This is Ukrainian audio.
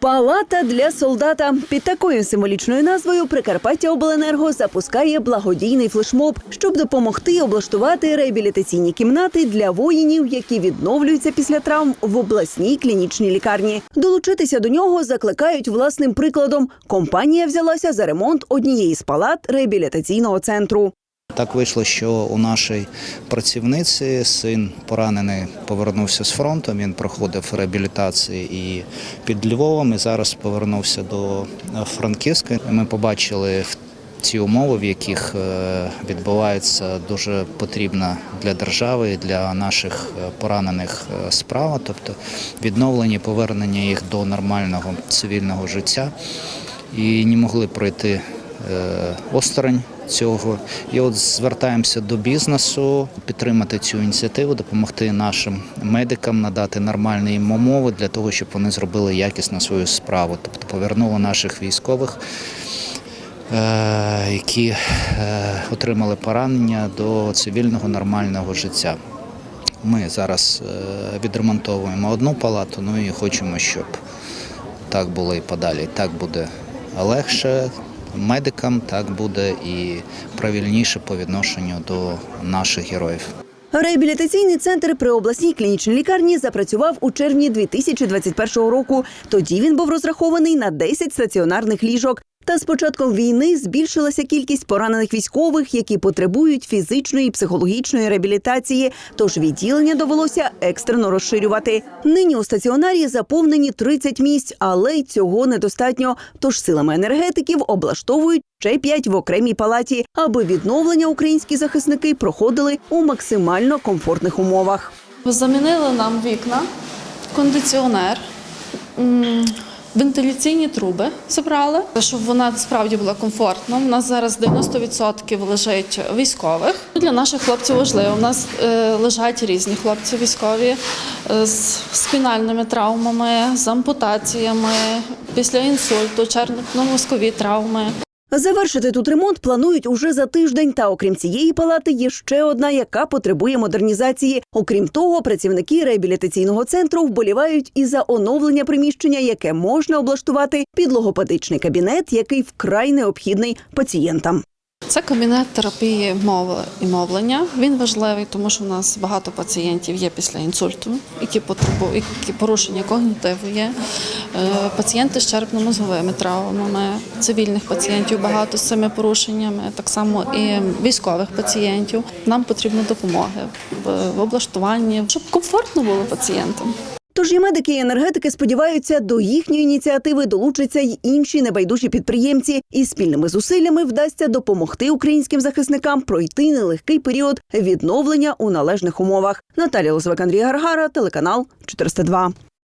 Палата для солдата під такою символічною назвою Прикарпаття Обленерго запускає благодійний флешмоб, щоб допомогти облаштувати реабілітаційні кімнати для воїнів, які відновлюються після травм в обласній клінічній лікарні. Долучитися до нього закликають власним прикладом. Компанія взялася за ремонт однієї з палат реабілітаційного центру. Так вийшло, що у нашої працівниці син поранений повернувся з фронту. Він проходив реабілітацію і під Львовом. І зараз повернувся до Франківська. Ми побачили ці умови, в яких е, відбувається дуже потрібна для держави і для наших е, поранених е, справа, тобто відновлення, повернення їх до нормального цивільного життя. І не могли пройти осторонь цього. І от звертаємося до бізнесу підтримати цю ініціативу, допомогти нашим медикам надати нормальні їм умови для того, щоб вони зробили якісно свою справу, тобто повернули наших військових. е, Які е, отримали поранення до цивільного нормального життя. Ми зараз е, відремонтовуємо одну палату, ну і хочемо, щоб так було і подалі. Так буде легше медикам, так буде і правильніше по відношенню до наших героїв. Реабілітаційний центр при обласній клінічній лікарні запрацював у червні 2021 року. Тоді він був розрахований на 10 стаціонарних ліжок. Та з початком війни збільшилася кількість поранених військових, які потребують фізичної і психологічної реабілітації. Тож відділення довелося екстрено розширювати. Нині у стаціонарі заповнені 30 місць, але й цього недостатньо. Тож силами енергетиків облаштовують ще 5 в окремій палаті, аби відновлення українські захисники проходили у максимально комфортних умовах. Замінили нам вікна, кондиціонер, вентиляційні труби забрали, щоб вона справді була комфортна. У нас зараз 90% лежить військових. Для наших хлопців важливо. У нас е, лежать різні хлопці військові е, з спінальними травмами, з ампутаціями, після інсульту, черепно-мозкові травми. Завершити тут ремонт планують уже за тиждень. Та окрім цієї палати є ще одна, яка потребує модернізації. Окрім того, працівники реабілітаційного центру вболівають і за оновлення приміщення, яке можна облаштувати під логопедичний кабінет, який вкрай необхідний пацієнтам. Це кабінет терапії мови і мовлення. Він важливий, тому що у нас багато пацієнтів є після інсульту, які потребують які порушення когнітиву є. Е, Пацієнти з черепно-мозговими травмами, цивільних пацієнтів багато з цими порушеннями, так само і військових пацієнтів. Нам потрібна допомога в- облаштуванні, щоб комфортно було пацієнтам. Тож і медики, і енергетики сподіваються, до їхньої ініціативи долучаться й інші небайдужі підприємці, і спільними зусиллями вдасться допомогти українським захисникам пройти нелегкий період відновлення у належних умовах. Наталія Лозвак, Андрій Гаргара, телеканал 402.